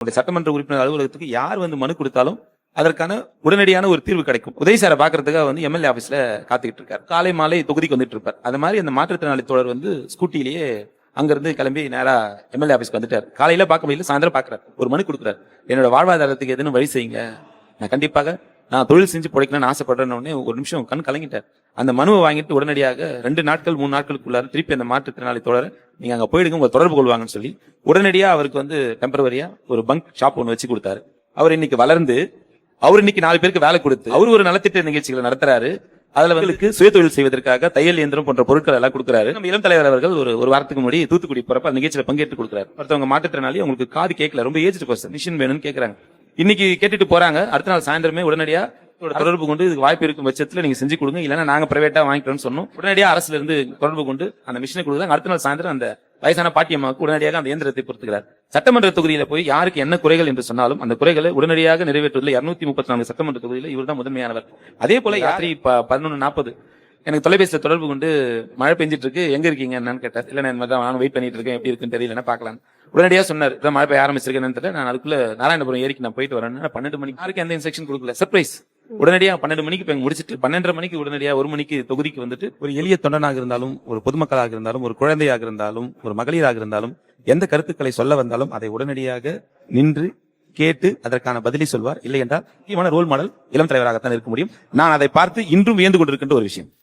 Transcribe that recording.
உங்களுடைய சட்டமன்ற உறுப்பினர் அலுவலகத்துக்கு யார் வந்து மனு கொடுத்தாலும் அதற்கான உடனடியான ஒரு தீர்வு கிடைக்கும். உதய சாரை பாக்குறதுக்காக வந்து எம்எல்ஏ ஆபீஸ்ல காத்துக்கிட்டு இருக்காரு. காலை மாலை தொகுதிக்கு வந்துட்டு இருப்பார். அது மாதிரி அந்த மாற்றுத்திறனாளி தொடர் வந்து ஸ்கூட்டிலேயே அங்கிருந்து கிளம்பி நேரா எம்எல்ஏ ஆபீஸ்க்கு வந்துட்டார். காலையில பார்க்க முடியல சாயந்தரம் பாக்குறாரு ஒரு மனு கொடுக்குறாரு. என்னோட வாழ்வாதாரத்துக்கு எதுன்னு வழி செய்யுங்க. நான் கண்டிப்பாக நான் தொழில் செஞ்சு பிழைக்கணும்னு ஆசைப்படுறேன்னு உடனே ஒரு நிமிஷம் கண் கலங்கிட்டார். அந்த மனுவை வாங்கிட்டு உடனடியாக ரெண்டு நாட்கள் மூணு நாட்களுக்குள்ளார திருப்பி அந்த மாற்றுத்திறனாளி தோழரை நீங்க அங்க போயிடுங்க உங்க தொடர்பு கொள்வாங்கன்னு சொல்லி உடனடியா அவருக்கு வந்து டெம்பரவரியா ஒரு பங்க் ஷாப் ஒன்று வச்சு கொடுத்தாரு. அவர் இன்னைக்கு வளர்ந்து அவர் இன்னைக்கு நாலு பேருக்கு வேலை கொடுத்து அவர் ஒரு நலத்திட்ட நிகழ்ச்சிகளை நடத்துறாரு. அதுல வந்து சுய தொழில் செய்வதற்காக தையல் இயந்திரம் போன்ற பொருட்கள் எல்லாம் கொடுக்குறாரு. நம்ம இளம் தலைவர் அவர்கள் ஒரு ஒரு வாரத்துக்கு முன்னாடி தூத்துக்குடி போறப்ப நிகழ்ச்சியில பங்கேற்று கொடுக்குறாரு. ஒருத்தவங்க மாற்றுத்திறனாளி அவங்களுக்கு காது கேட்கல ரொம்ப ஏஜ்டு பர்சன் மிஷின் வேணும்னு கேக்குறாங்க. இன்னைக்கு கேட்டுட்டு போறாங்க. அடுத்த நாள் சாயந்தரமே உடனடியா தொடர்பு கொண்டு இதுக்கு வாய்ப்பு இருக்கும் பட்சத்துல நீங்க செஞ்சு கொடுங்க. இல்லைன்னா நாங்க பிரைவேட்டா வாங்கிக்கிறோம்னு சொன்னோம். உடனடியா அரசுல இருந்து தொடர்பு கொண்டு அந்த மிஷினை கொடுக்குறாங்க அடுத்த நாள் சாயந்தரம் அந்த வயசான பாட்டியம்மாவுக்கு உடனடியாக அந்த இயந்திரத்தை பொறுத்துக்கிறார். சட்டமன்ற தொகுதியில போய் யாருக்கு என்ன குறைகள் என்று சொன்னாலும் அந்த குறைகளை உடனடியாக நிறைவேற்றுவதில் இருநூத்தி முப்பத்தி நான்கு சட்டமன்ற தொகுதியில இவர் தான் முதன்மையானவர். அதே போல யாத்திரை பதினொன்று நாற்பது எனக்கு தொலைபேசியில் தொடர்பு கொண்டு மழை பெஞ்சிட்டு இருக்கு. எங்க இருக்கீங்க என்னன்னு கேட்டார். இல்ல நான் இந்த மாதிரி நானும் வெயிட் பண்ணிட்டு இருக்கேன். எப்படி இருக்குன்னு தெரியல பார்க்கலாம் உடனடியா சொன்னார். இதான் மழை பெய்ய ஆரம்பிச்சிருக்கேன்னு தெரியல நான் அதுக்குள்ள நாராயணபுரம் ஏரிக்கு நான் போயிட்டு வரேன் பன்னெண்டு மணிக்கு யாருக்கு எந்த இன்ஸ்ட்ரக்ஷன் கொடுக்கல. சர்ப்ரைஸ் உடனடியாக பன்னெண்டு மணிக்கு இப்ப முடிச்சுட்டு பன்னெண்டரை மணிக்கு உடனடியாக ஒரு மணிக்கு தொகுதிக்கு வந்துட்டு ஒரு எளிய தொண்டனாக இருந்தாலும் ஒரு பொதுமக்களாக இருந்தாலும் ஒரு குழந்தையாக இருந்தாலும் ஒரு மகளிராக இருந்தாலும் எந்த கருத்துக்களை சொல்ல வந்தாலும் அதை உடனடியாக நின்று கேட்டு அதற்கான பதிலை சொல்வார். இல்லை என்றால் முக்கியமான ரோல் மாடல் இளம் தலைவராகத்தான் இருக்க முடியும். நான் அதை பார்த்து இன்றும் வியந்து கொண்டிருக்கின்ற ஒரு விஷயம்.